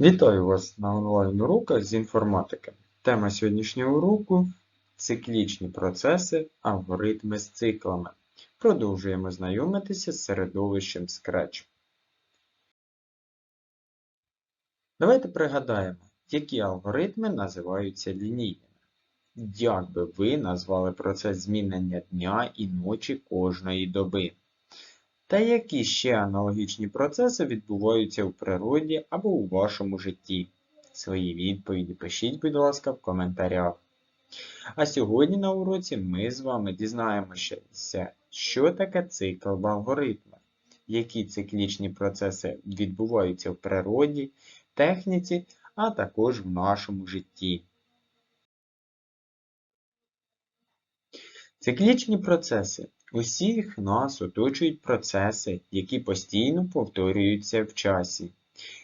Вітаю вас на онлайн-уроках з інформатики. Тема сьогоднішнього уроку циклічні процеси, алгоритми з циклами. Продовжуємо знайомитися з середовищем Scratch. Давайте пригадаємо, які алгоритми називаються лінійними. Як би ви назвали процес змінення дня і ночі кожної доби? Та які ще аналогічні процеси відбуваються у природі або у вашому житті? Свої відповіді пишіть, будь ласка, в коментарях. А сьогодні на уроці ми з вами дізнаємося, що таке цикл в алгоритмах, які циклічні процеси відбуваються в природі, техніці, а також в нашому житті. Циклічні процеси Усіх нас оточують процеси, які постійно повторюються в часі.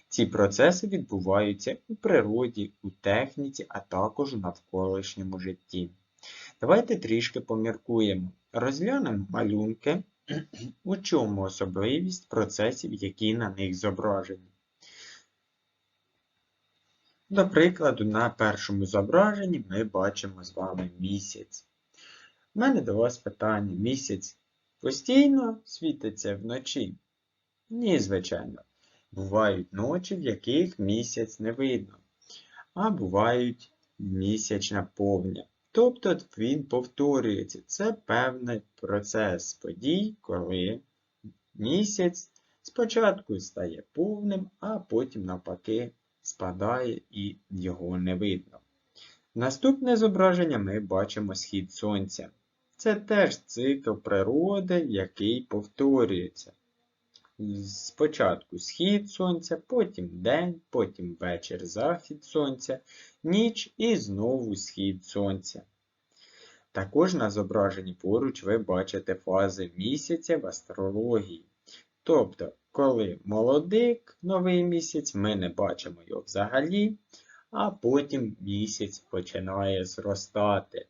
Ці процеси відбуваються у природі, у техніці, а також у навколишньому житті. Давайте трішки поміркуємо. Розглянемо малюнки, у чому особливість процесів, які на них зображені. До прикладу, на першому зображенні ми бачимо з вами місяць. У мене до вас питання. Місяць постійно світиться вночі? Ні, звичайно. Бувають ночі, в яких місяць не видно, а бувають місячна повня. Тобто він повторюється. Це певний процес подій, коли місяць спочатку стає повним, а потім навпаки спадає і його не видно. Наступне зображення ми бачимо схід сонця. Це теж цикл природи, який повторюється. Спочатку схід сонця, потім день, потім вечір захід сонця, ніч і знову схід сонця. Також на зображенні поруч ви бачите фази місяця в астрології. Тобто, коли молодик новий місяць, ми не бачимо його взагалі, а потім місяць починає зростати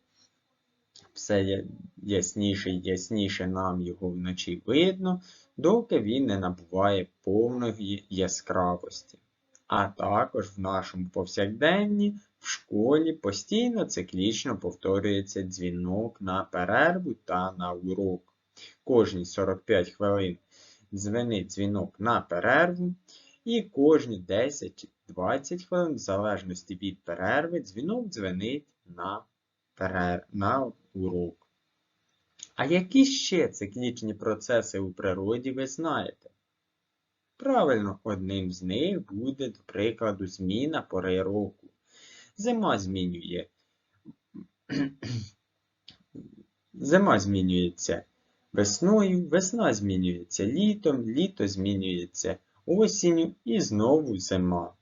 все ясніше і ясніше нам його вночі видно, доки він не набуває повної яскравості. А також в нашому повсякденні в школі постійно циклічно повторюється дзвінок на перерву та на урок. Кожні 45 хвилин дзвенить дзвінок на перерву, і кожні 10-20 хвилин, в залежності від перерви, дзвінок дзвенить на на урок. А які ще циклічні процеси у природі ви знаєте? Правильно, одним з них буде, до прикладу, зміна пори року. Зима змінює. Зима змінюється весною, весна змінюється літом, літо змінюється осінню і знову зима.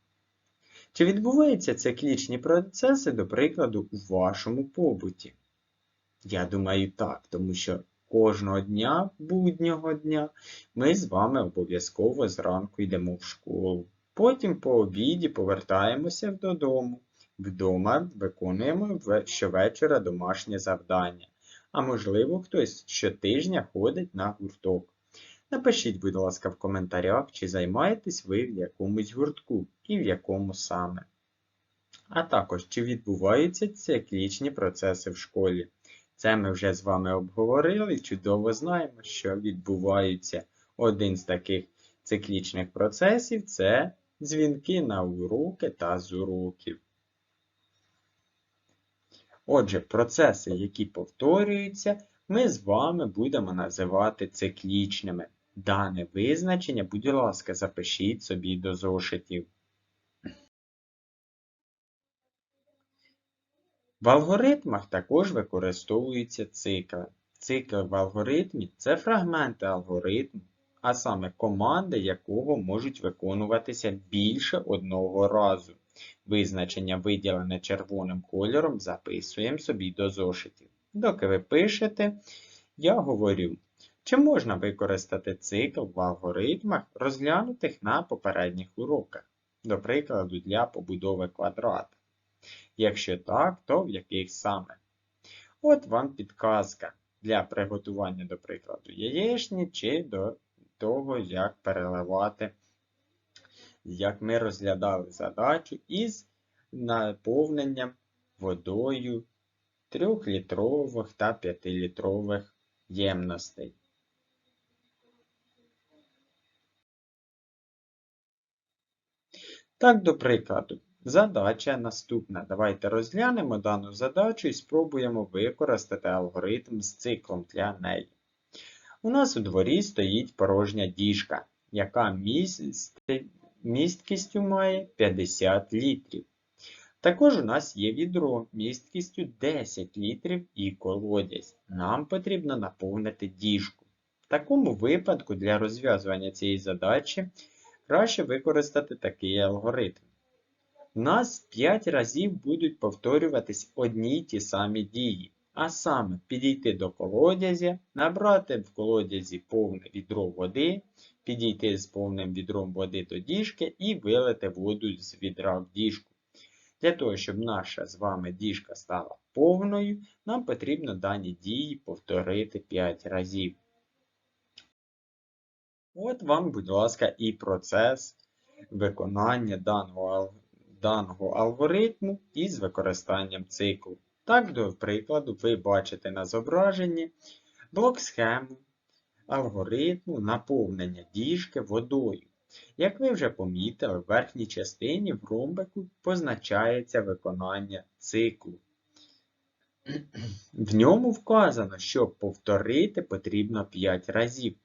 Чи відбуваються циклічні процеси, до прикладу, у вашому побуті? Я думаю, так, тому що кожного дня, буднього дня, ми з вами обов'язково зранку йдемо в школу. Потім по обіді повертаємося додому. Вдома виконуємо щовечора домашнє завдання. А можливо, хтось щотижня ходить на гурток. Напишіть, будь ласка, в коментарях, чи займаєтесь ви в якомусь гуртку і в якому саме. А також, чи відбуваються циклічні процеси в школі. Це ми вже з вами обговорили і чудово знаємо, що відбуваються. Один з таких циклічних процесів це дзвінки на уроки та з уроків. Отже, процеси, які повторюються, ми з вами будемо називати циклічними. Дане визначення, будь ласка, запишіть собі до зошитів. В алгоритмах також використовуються цикли. Цикл в алгоритмі це фрагменти алгоритму, а саме команди якого можуть виконуватися більше одного разу. Визначення, виділене червоним кольором, записуємо собі до зошитів. Доки ви пишете, я говорю. Чи можна використати цикл в алгоритмах, розглянутих на попередніх уроках, до прикладу, для побудови квадрата? Якщо так, то в яких саме? От вам підказка для приготування, до прикладу, яєчні чи до того, як переливати як ми розглядали задачу із наповненням водою 3-літрових та 5-літрових ємностей. Так, до прикладу, задача наступна. Давайте розглянемо дану задачу і спробуємо використати алгоритм з циклом для неї. У нас у дворі стоїть порожня діжка, яка місткістю має 50 літрів. Також у нас є відро місткістю 10 літрів і колодязь. Нам потрібно наповнити діжку. В такому випадку для розв'язування цієї задачі краще використати такий алгоритм. У нас 5 разів будуть повторюватись одні й ті самі дії. А саме підійти до колодязя, набрати в колодязі повне відро води, підійти з повним відром води до діжки і вилити воду з відра в діжку. Для того, щоб наша з вами діжка стала повною, нам потрібно дані дії повторити 5 разів. От вам, будь ласка, і процес виконання даного даного алгоритму із використанням циклу. Так, до прикладу, ви бачите на зображенні блок схему алгоритму наповнення діжки водою. Як ви вже помітили, в верхній частині в ромбику позначається виконання циклу. В ньому вказано, що повторити потрібно 5 разів.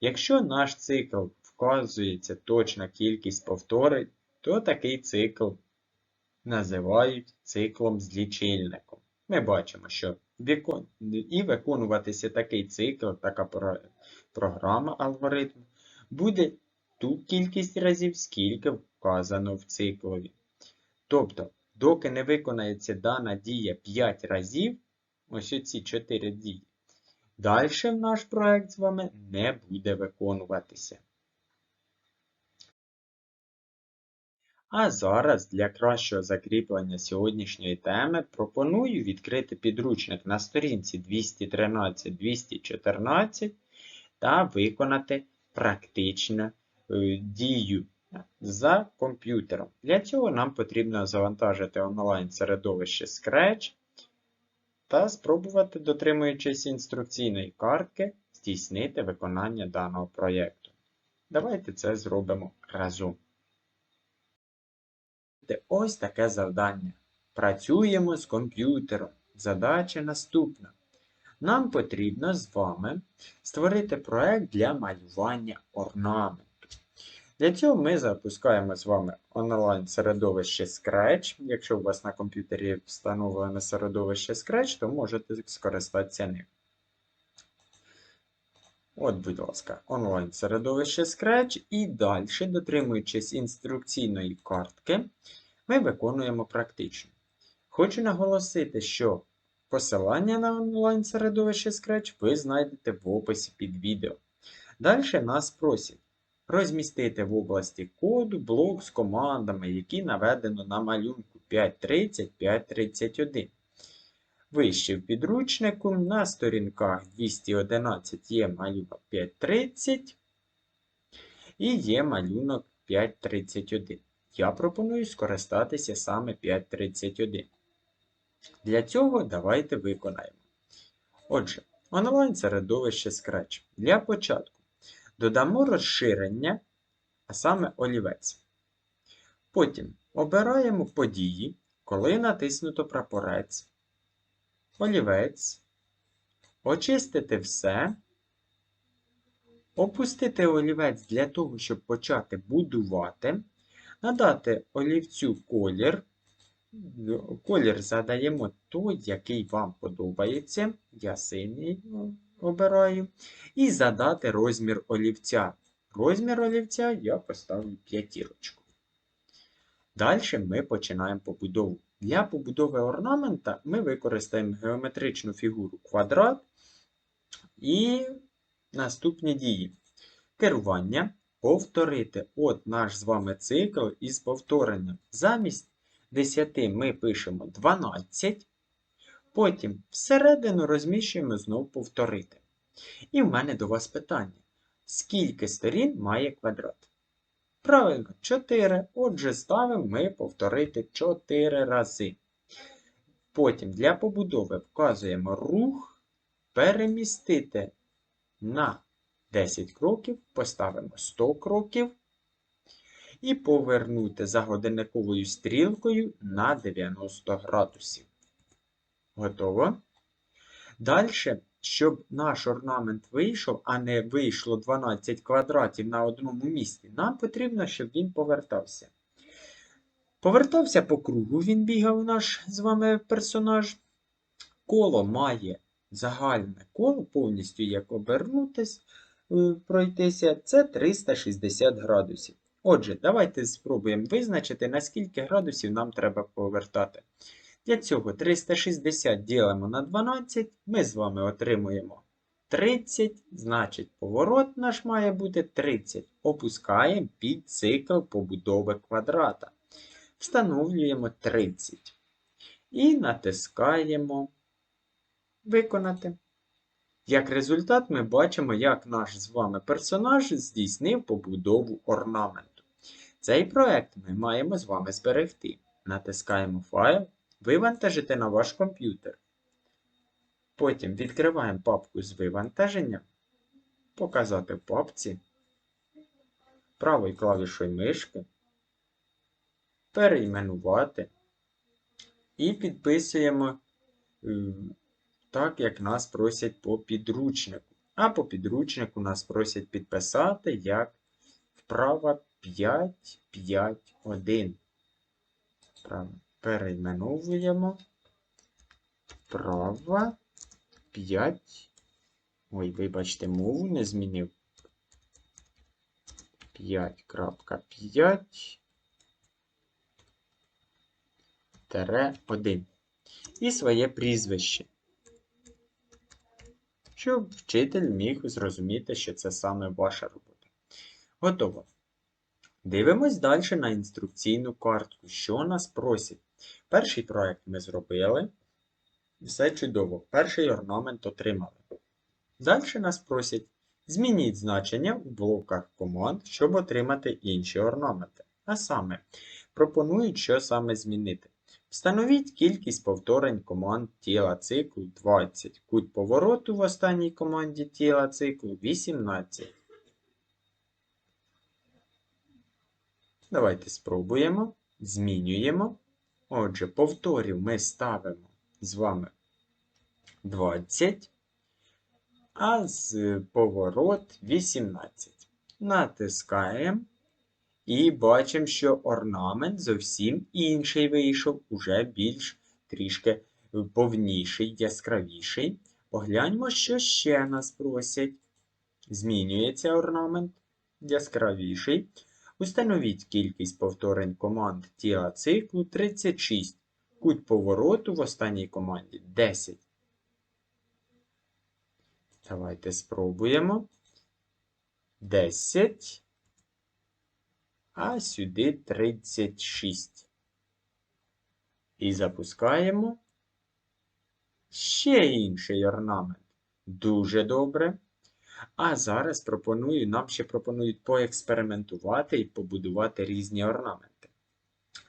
Якщо наш цикл вказується точна кількість повторень, то такий цикл називають циклом з. Ми бачимо, що і виконуватися такий цикл, така програма алгоритму, буде ту кількість разів, скільки вказано в циклові. Тобто, доки не виконається дана дія 5 разів, ось оці 4 дії, далі наш проект з вами не буде виконуватися. А зараз для кращого закріплення сьогоднішньої теми пропоную відкрити підручник на сторінці 213-214 та виконати практичну е, дію за комп'ютером. Для цього нам потрібно завантажити онлайн-середовище Scratch та спробувати, дотримуючись інструкційної картки, здійснити виконання даного проєкту. Давайте це зробимо разом. Ось таке завдання. Працюємо з комп'ютером. Задача наступна. Нам потрібно з вами створити проект для малювання орнаменту. Для цього ми запускаємо з вами онлайн-середовище Scratch. Якщо у вас на комп'ютері встановлене середовище Scratch, то можете скористатися ним. От, будь ласка, онлайн-середовище Scratch. І далі, дотримуючись інструкційної картки, ми виконуємо практично. Хочу наголосити, що посилання на онлайн-середовище Scratch ви знайдете в описі під відео. Далі нас просять розмістити в області коду блок з командами, які наведено на малюнку 5.30, 5.31. Вище в підручнику на сторінках 211 є малюнок 5.30 і є малюнок 5.31. Я пропоную скористатися саме 5.31. Для цього давайте виконаємо. Отже, онлайн-середовище Scratch. Для початку додамо розширення, а саме олівець. Потім обираємо події, коли натиснуто прапорець олівець, очистити все, опустити олівець для того, щоб почати будувати, надати олівцю колір. Колір задаємо той, який вам подобається. Я синій обираю. І задати розмір олівця. Розмір олівця я поставлю п'ятірочку. Далі ми починаємо побудову. Для побудови орнамента ми використаємо геометричну фігуру квадрат і наступні дії. Керування. Повторити от наш з вами цикл із повторенням. Замість 10 ми пишемо 12. Потім всередину розміщуємо знову повторити. І в мене до вас питання: скільки сторін має квадрат? Правильно, 4. Отже, ставимо ми повторити 4 рази. Потім для побудови вказуємо рух перемістити на 10 кроків, поставимо 100 кроків і повернути за годинниковою стрілкою на 90 градусів. Готово? Далі, щоб наш орнамент вийшов, а не вийшло 12 квадратів на одному місці, нам потрібно, щоб він повертався. Повертався по кругу, він бігав наш з вами персонаж. Коло має загальне коло, повністю як обернутись, е, пройтися, це 360 градусів. Отже, давайте спробуємо визначити, на скільки градусів нам треба повертати. Для цього 360 ділимо на 12, ми з вами отримуємо 30, значить поворот наш має бути 30. Опускаємо під цикл побудови квадрата. Встановлюємо 30. І натискаємо Виконати. Як результат, ми бачимо, як наш з вами персонаж здійснив побудову орнаменту. Цей проект ми маємо з вами зберегти. Натискаємо файл, вивантажити на ваш комп'ютер. Потім відкриваємо папку з вивантаження, показати папці, правою клавішою мишки, перейменувати і підписуємо е, так, як нас просять по підручнику. А по підручнику нас просять підписати як вправа 5, 5, 1. Перейменовуємо вправа 5. Ой, вибачте, мову не змінив. 5.5 тире 1. І своє прізвище щоб вчитель міг зрозуміти, що це саме ваша робота. Готово. Дивимось далі на інструкційну картку, що нас просять. Перший проект ми зробили. Все чудово. Перший орнамент отримали. Далі нас просять змініть значення в блоках команд, щоб отримати інші орнаменти. А саме, пропонують, що саме змінити. Встановіть кількість повторень команд тіла циклу 20. Кут повороту в останній команді тіла циклу 18. Давайте спробуємо. Змінюємо. Отже, повторів ми ставимо з вами 20, а з поворот 18. Натискаємо. І бачимо, що орнамент зовсім інший вийшов, уже більш трішки повніший, яскравіший. Погляньмо, що ще нас просять. Змінюється орнамент яскравіший. Установіть кількість повторень команд тіла циклу 36. Кут повороту в останній команді 10. Давайте спробуємо. 10 а сюди 36. І запускаємо ще інший орнамент. Дуже добре. А зараз пропоную, нам ще пропонують поекспериментувати і побудувати різні орнаменти.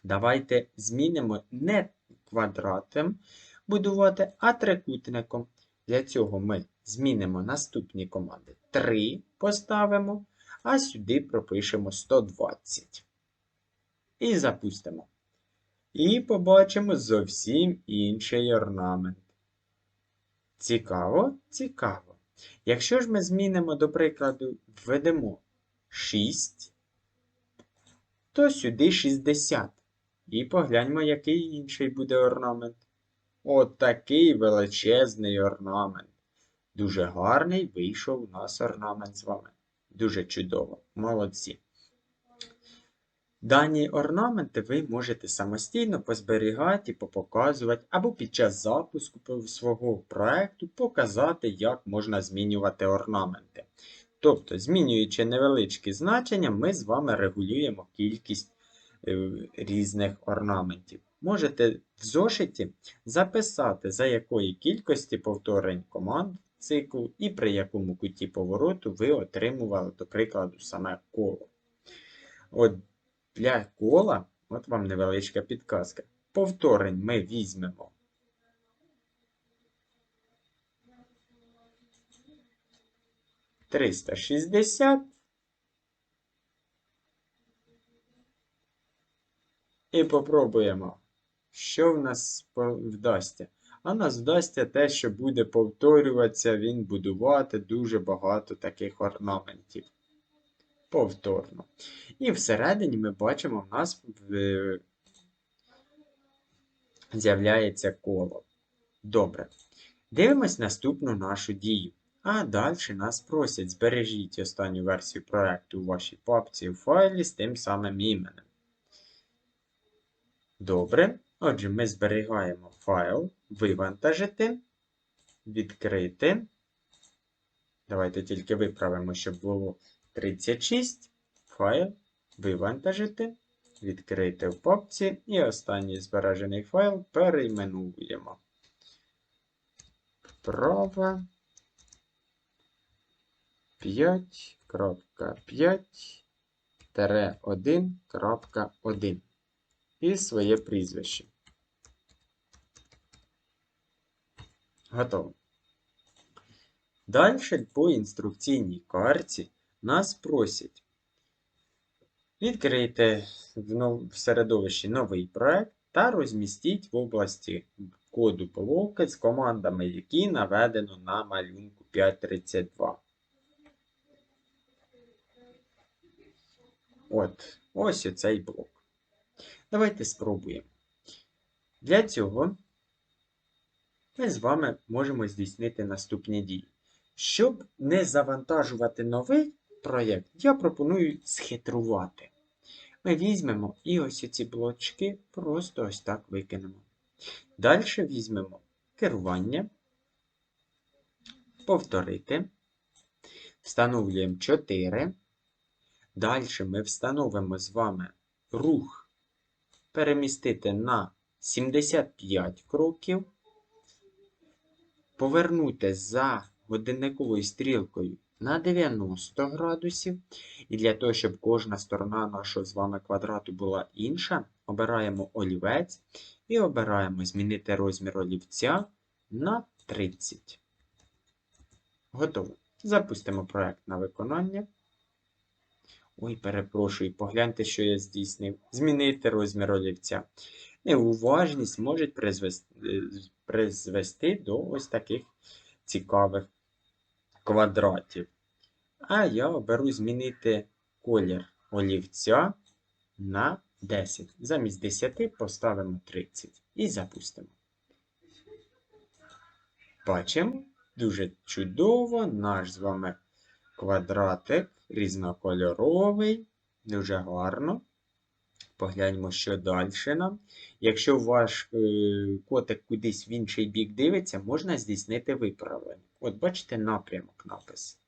Давайте змінимо не квадратом будувати, а трикутником. Для цього ми змінимо наступні команди. 3 поставимо а сюди пропишемо 120. І запустимо. І побачимо зовсім інший орнамент. Цікаво, цікаво. Якщо ж ми змінимо, до прикладу, введемо 6, то сюди 60. І погляньмо, який інший буде орнамент. От такий величезний орнамент. Дуже гарний вийшов у нас орнамент з вами. Дуже чудово. Молодці. Дані орнаменти ви можете самостійно позберігати попоказувати, або під час запуску свого проєкту показати, як можна змінювати орнаменти. Тобто, змінюючи невеличкі значення, ми з вами регулюємо кількість е, різних орнаментів. Можете в зошиті записати, за якої кількості повторень команд циклу і при якому куті повороту ви отримували, до прикладу, саме коло. От для кола, от вам невеличка підказка. Повторень ми візьмемо. Триста шістдесят. І попробуємо, що в нас вдасться. А нас вдасться те, що буде повторюватися, він будувати дуже багато таких орнаментів. Повторно. І всередині ми бачимо, в нас в- з'являється коло. Добре. Дивимось наступну нашу дію. А далі нас просять збережіть останню версію проекту у вашій папці у файлі з тим самим іменем. Добре. Отже, ми зберігаємо файл, вивантажити, відкрити. Давайте тільки виправимо, щоб було 36. Файл, вивантажити, відкрити в папці і останній збережений файл перейменуємо. Вправа 5.5-1.1 і своє прізвище. Готово. Далі по інструкційній карті нас просять відкрити в, середовищі новий проект та розмістіть в області коду половки з командами, які наведено на малюнку 532. От, ось оцей блок. Давайте спробуємо. Для цього ми з вами можемо здійснити наступні дії. Щоб не завантажувати новий проєкт, я пропоную схитрувати. Ми візьмемо і ось ці блочки просто ось так викинемо. Далі візьмемо керування, повторити, встановлюємо 4. Далі ми встановимо з вами рух перемістити на 75 кроків, повернути за годинниковою стрілкою на 90 градусів. І для того, щоб кожна сторона нашого з вами квадрату була інша, обираємо олівець і обираємо змінити розмір олівця на 30. Готово. Запустимо проект на виконання. Ой, перепрошую, погляньте, що я здійснив. Змінити розмір олівця. Неуважність може призвести, е, до ось таких цікавих квадратів. А я оберу змінити колір олівця на 10. Замість 10 поставимо 30 і запустимо. Бачимо, дуже чудово, наш з вами квадратик різнокольоровий, дуже гарно. Погляньмо, що далі нам. Якщо ваш е, котик кудись в інший бік дивиться, можна здійснити виправлення. От бачите напрямок напис.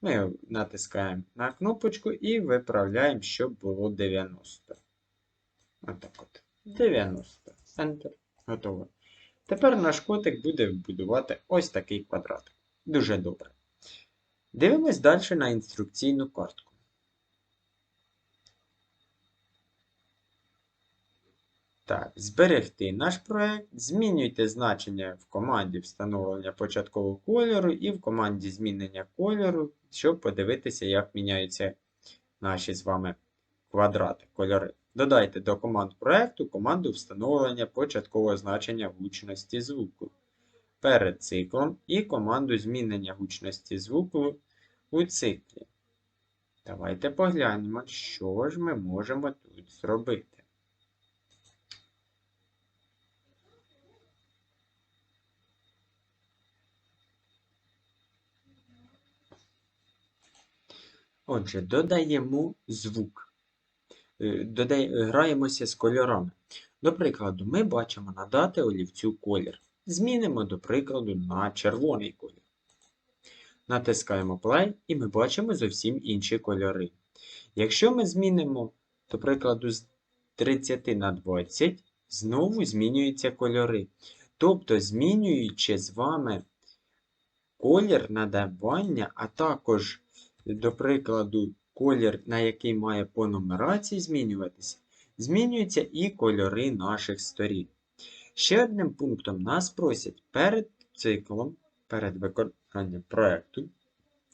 Ми натискаємо на кнопочку і виправляємо, щоб було 90. Отак от. 90. Enter. Готово. Тепер наш котик буде будувати ось такий квадратик. Дуже добре. Дивимось далі на інструкційну картку. Так, зберегти наш проект. Змінюйте значення в команді встановлення початкового кольору і в команді змінення кольору, щоб подивитися, як міняються наші з вами квадрати, кольори. Додайте до команд проекту команду встановлення початкового значення гучності звуку перед циклом і команду змінення гучності звуку у циклі. Давайте поглянемо, що ж ми можемо тут зробити. Отже, додаємо звук. Е, додай- Граємося з кольорами. До прикладу, ми бачимо надати олівцю колір. Змінимо, до прикладу, на червоний колір. Натискаємо Play і ми бачимо зовсім інші кольори. Якщо ми змінимо, до прикладу, з 30 на 20, знову змінюються кольори. Тобто, змінюючи з вами колір надавання, а також, до прикладу, колір, на який має по нумерації змінюватися, змінюються і кольори наших сторін. Ще одним пунктом нас просять перед циклом, перед виконанням проєкту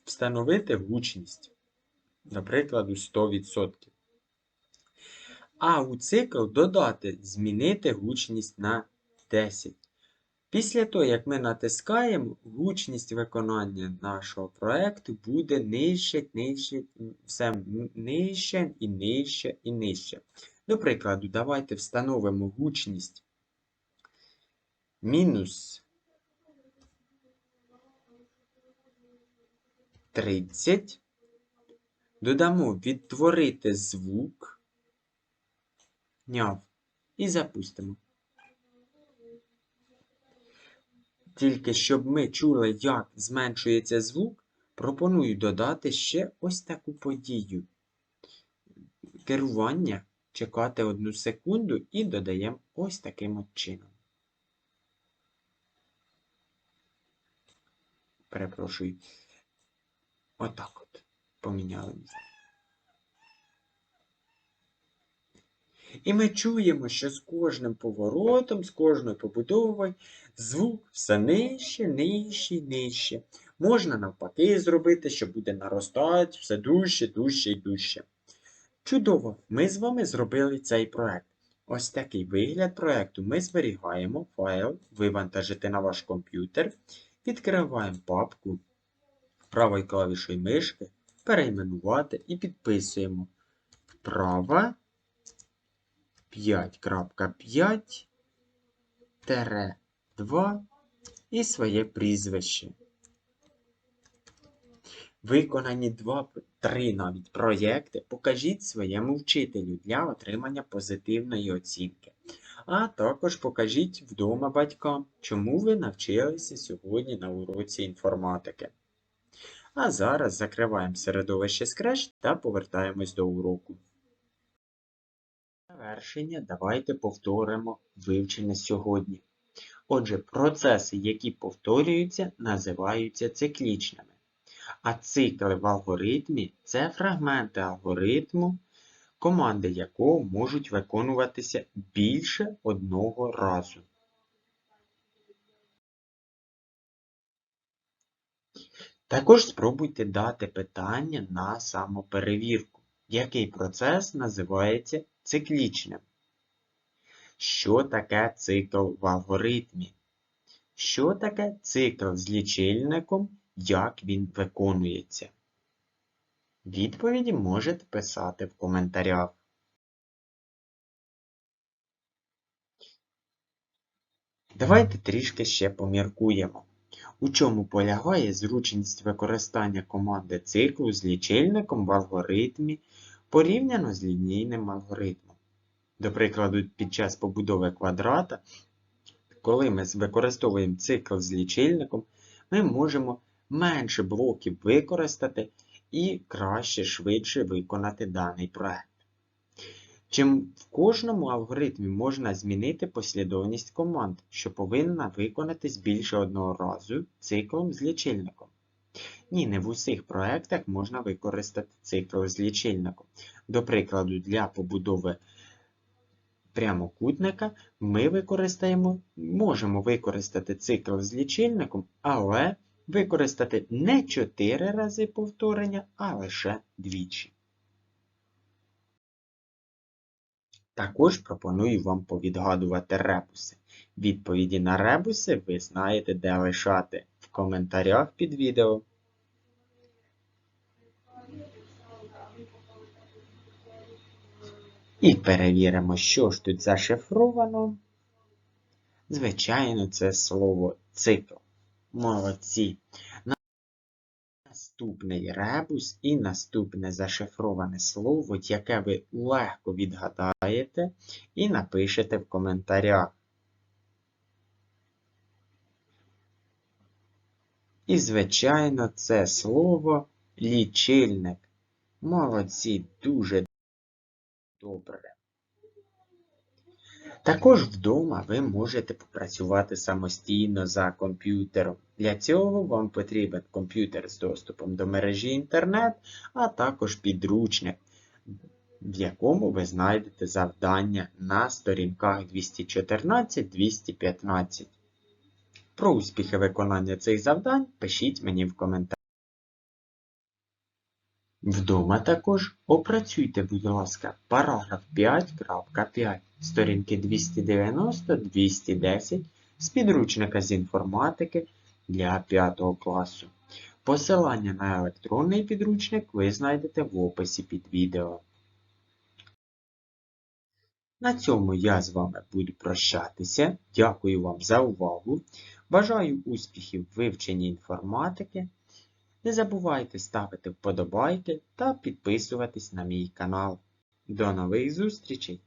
встановити гучність, наприклад, у 100%. А у цикл додати змінити гучність на 10. Після того, як ми натискаємо, гучність виконання нашого проєкту буде нижче, нижче, все нижче і нижче і нижче. До прикладу, давайте встановимо гучність мінус 30. Додамо відтворити звук, няв, і запустимо. Тільки щоб ми чули, як зменшується звук, пропоную додати ще ось таку подію. Керування чекати одну секунду і додаємо ось таким от чином. Перепрошую. Отак от поміняли. І ми чуємо, що з кожним поворотом, з кожною побудовою звук все нижче, нижче нижче. Можна навпаки зробити, що буде наростати все дужче, дужче і дужче. Чудово! Ми з вами зробили цей проект. Ось такий вигляд проекту ми зберігаємо файл, вивантажити на ваш комп'ютер, відкриваємо папку правою клавішою мишки, перейменувати і підписуємо права 5.5 2 і своє прізвище. Виконані 2-3 навіть проєкти покажіть своєму вчителю для отримання позитивної оцінки. А також покажіть вдома батькам, чому ви навчилися сьогодні на уроці інформатики. А зараз закриваємо середовище Scratch та повертаємось до уроку. Завершення давайте повторимо вивчене сьогодні. Отже, процеси, які повторюються, називаються циклічними. А цикли в алгоритмі це фрагменти алгоритму, команди якого можуть виконуватися більше одного разу. Також спробуйте дати питання на самоперевірку. Який процес називається циклічним? Що таке цикл в алгоритмі? Що таке цикл з лічильником, як він виконується? Відповіді можете писати в коментарях. Давайте трішки ще поміркуємо. У чому полягає зручність використання команди циклу з лічильником в алгоритмі порівняно з лінійним алгоритмом. До прикладу, під час побудови квадрата, коли ми використовуємо цикл з лічильником, ми можемо менше блоків використати і краще, швидше виконати даний проект. Чим в кожному алгоритмі можна змінити послідовність команд, що повинна виконатись більше одного разу циклом з лічильником. Ні, не в усіх проєктах можна використати цикл з лічильником. До прикладу, для побудови прямокутника ми використаємо, можемо використати цикл з лічильником, але використати не 4 рази повторення, а лише двічі. Також пропоную вам повідгадувати ребуси. Відповіді на ребуси ви знаєте, де лишати в коментарях під відео. І перевіримо, що ж тут зашифровано. Звичайно, це слово цикл. Молодці. Наступний ребус і наступне зашифроване слово, яке ви легко відгадаєте і напишете в коментарях. І, звичайно, це слово лічильник. Молодці, дуже добре. Також вдома ви можете попрацювати самостійно за комп'ютером. Для цього вам потрібен комп'ютер з доступом до мережі інтернет, а також підручник, в якому ви знайдете завдання на сторінках 214-215. Про успіхи виконання цих завдань пишіть мені в коментарях. Вдома також опрацюйте, будь ласка, параграф 5.5, сторінки 290-210 з підручника з інформатики для 5 класу. Посилання на електронний підручник ви знайдете в описі під відео. На цьому я з вами буду прощатися. Дякую вам за увагу. Бажаю успіхів в вивченні інформатики. Не забувайте ставити вподобайки та підписуватись на мій канал. До нових зустрічей!